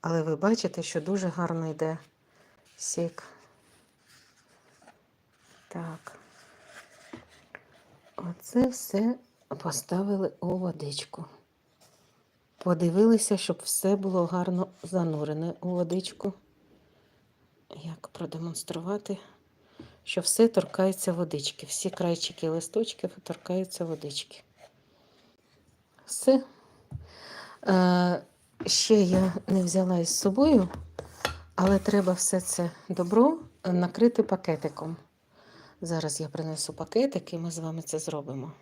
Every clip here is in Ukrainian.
Але ви бачите, що дуже гарно йде сік. Так. Оце все поставили у водичку. Подивилися, щоб все було гарно занурене у водичку. Як продемонструвати, що все торкається водички. Всі крайчики листочків торкаються водички. Все. Ще я не взяла із собою, але треба все це добро накрити пакетиком. Зараз я принесу пакетик і ми з вами це зробимо.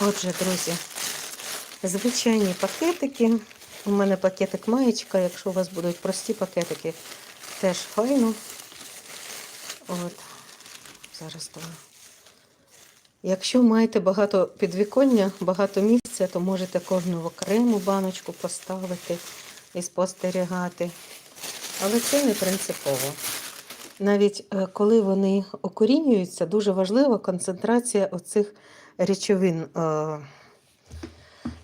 Отже, друзі, звичайні пакетики. У мене пакетик маєчка, якщо у вас будуть прості пакетики, теж файно. От, зараз то. Якщо маєте багато підвіконня, багато місця, то можете кожну в окрему баночку поставити і спостерігати. Але це не принципово. Навіть е, коли вони окорінюються, дуже важлива концентрація оцих речовин, е,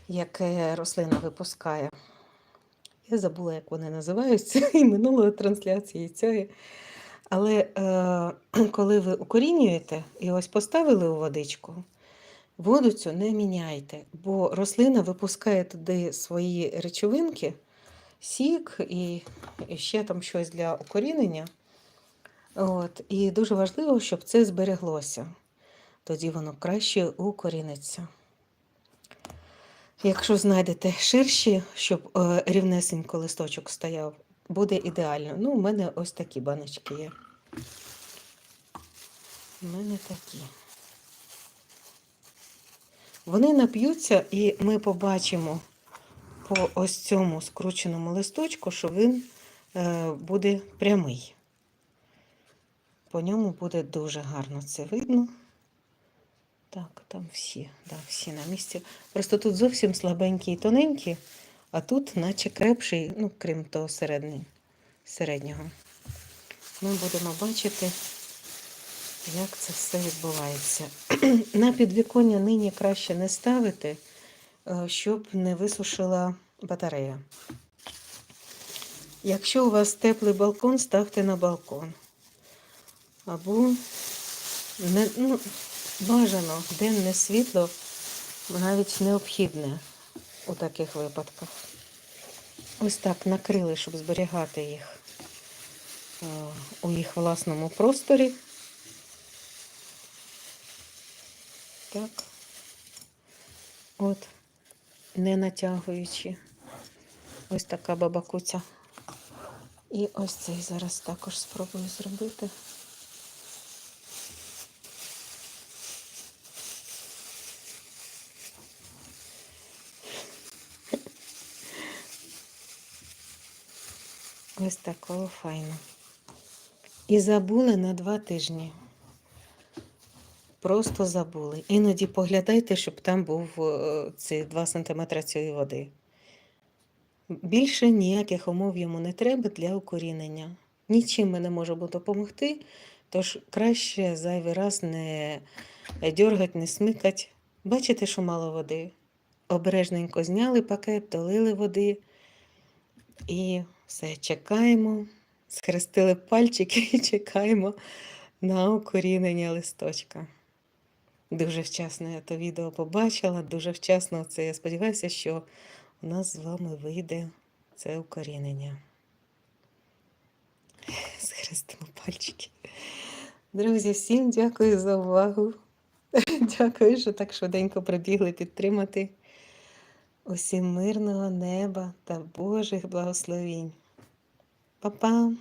яке рослина випускає. Я забула, як вони називаються, і минулої трансляції цієї. Але е, коли ви укорінюєте і ось поставили у водичку, воду цю не міняйте, бо рослина випускає туди свої речовинки, сік і, і ще там щось для укорінення. От, І дуже важливо, щоб це збереглося. Тоді воно краще укоріниться. Якщо знайдете ширші, щоб е, рівнесенько листочок стояв, буде ідеально. Ну, у мене ось такі баночки є. У мене такі. Вони нап'ються, і ми побачимо по ось цьому скрученому листочку, що він е, буде прямий. По ньому буде дуже гарно це видно. Так, там всі, да, всі на місці. Просто тут зовсім слабенькі і тоненькі, а тут, наче крепший, ну, крім того середнього. середнього. Ми будемо бачити, як це все відбувається. На підвіконня нині краще не ставити, е, щоб не висушила батарея. Якщо у вас теплий балкон, ставте на балкон. Або не, ну, бажано денне світло навіть необхідне у таких випадках. Ось так накрили, щоб зберігати їх е, у їх власному просторі. Так. От, не натягуючи. Ось така бабакуця. І ось цей зараз також спробую зробити. Ось такого файно. І забули на два тижні. Просто забули. Іноді поглядайте, щоб там був е, ці 2 см цієї води. Більше ніяких умов йому не треба для укорінення. Нічим ми не можемо допомогти, тож краще зайвий раз не дергать, не смикать. Бачите, що мало води. Обережненько зняли пакет, долили води і все, чекаємо. Схрестили пальчики і чекаємо на укорінення листочка. Дуже вчасно я то відео побачила, дуже вчасно це. Я сподіваюся, що у нас з вами вийде це укорінення. Схрестимо пальчики. Друзі, всім дякую за увагу. Дякую, що так швиденько прибігли підтримати. Усім мирного неба та Божих благословінь. 宝宝